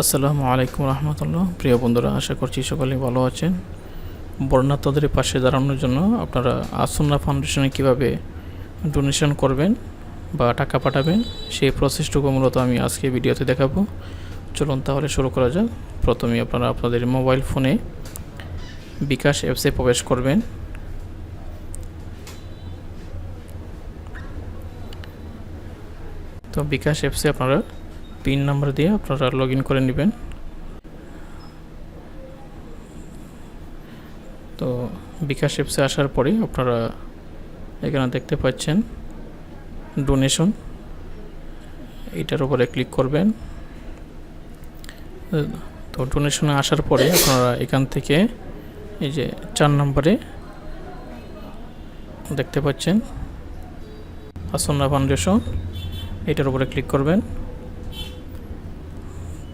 আসসালামু আলাইকুম রহমতুল্লাহ। প্রিয় বন্ধুরা, আশা করছি সকলেই ভালো আছেন। বর্ণাত্মদের পাশে দাঁড়ানোর জন্য আপনারা আসন্না ফাউন্ডেশনে কীভাবে ডোনেশন করবেন বা টাকা পাঠাবেন, সেই প্রসেসটুকু মূলত আমি আজকে ভিডিওতে দেখাবো। চলুন তাহলে শুরু করা যাক। প্রথমে আপনারা আপনাদের মোবাইল ফোনে বিকাশ অ্যাপসে প্রবেশ করবেন। তো বিকাশ অ্যাপসে আপনারা পিন নাম্বার দিয়ে আপনারা লগ ইন করে নেবেন। তো বিকাশ অ্যাপসে আসার পরে আপনারা এখানে দেখতে পাচ্ছেন ডোনেশন এটার উপরে ক্লিক করবেন। তো ডোনেশনে আসার পরে আপনারা এখান থেকে এই যে চার নম্বরে দেখতে পাচ্ছেন আসন্না ফাউন্ডেশন এটার উপরে ক্লিক করবেন।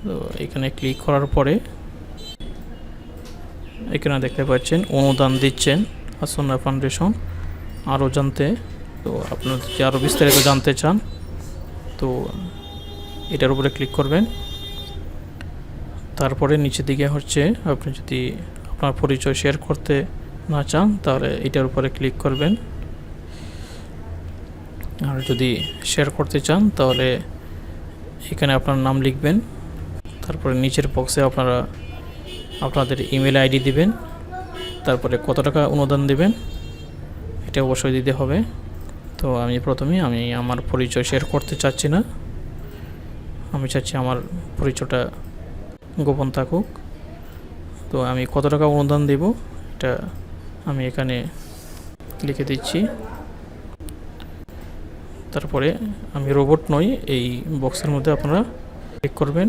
তো এখানে ক্লিক করার পরে এখানে দেখতে পাচ্ছেন, অনুদান দিচ্ছেন আসন্না ফাউন্ডেশন আরও জানতে। তো আপনার যদি আরও বিস্তারিত জানতে চান, তো এটার উপরে ক্লিক করবেন। তারপরে নিচের দিকে হচ্ছে আপনি যদি আপনার পরিচয় শেয়ার করতে না চান, তাহলে এটার উপরে ক্লিক করবেন। আর যদি শেয়ার করতে চান, তাহলে এখানে আপনার নাম লিখবেন। তারপরে নিচের বক্সে আপনারা আপনাদের ইমেল আইডি দিবেন, তারপরে কত টাকা অনুদান দিবেন, এটা অবশ্যই দিতে হবে। তো আমি প্রথমে, আমি আমার পরিচয় শেয়ার করতে চাচ্ছি না। আমি চাচ্ছি আমার পরিচয়টা গোপন থাকুক। তো আমি কত টাকা অনুদান দেব, এটা আমি এখানে লিখে দিচ্ছি। তারপরে আমি রোবট নই, এই বক্সের মধ্যে আপনারা ক্লিক করবেন।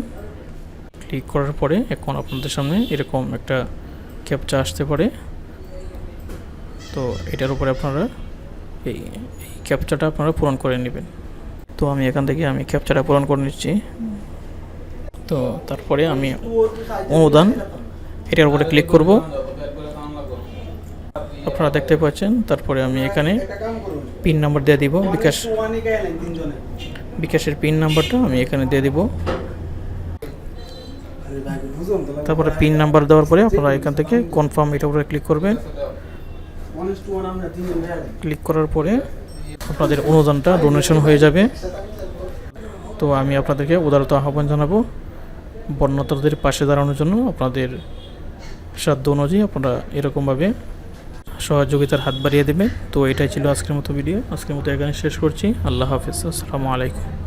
ক্লিক করার পরে এখন আপনাদের সামনে এরকম একটা ক্যাপচা আসতে পারে। তো এটার উপরে আপনারা এই এই ক্যাপচাটা আপনারা পূরণ করে নেবেন। তো আমি এখান থেকে আমি ক্যাপচাটা পূরণ করে নিচ্ছি। তো তারপরে আমি অনুদান, এটার উপরে ক্লিক করব। আপনারা দেখতে পাচ্ছেন, তারপরে আমি এখানে পিন নাম্বার দিয়ে দিব। বিকাশ, বিকাশের পিন নাম্বারটা আমি এখানে দিয়ে দিব। তারপরে পিন নাম্বার দেওয়ার পরে আপনারা এখান থেকে কনফার্ম এটার উপরে ক্লিক করবেন। ক্লিক করার পরে আপনাদের অনুদানটা ডোনেশন হয়ে যাবে। তো আমি আপনাদেরকে উদারত আহ্বান জানাব বন্যতাদের পাশে দাঁড়ানোর জন্য আপনাদের সাধ্য অনুযায়ী আপনারা এরকমভাবে সহযোগিতার হাত বাড়িয়ে দেবেন। তো এটাই ছিল আজকের মতো ভিডিও আজকের মতো এখানে শেষ করছি। আল্লাহ হাফিজ, আসসালামু আলাইকুম।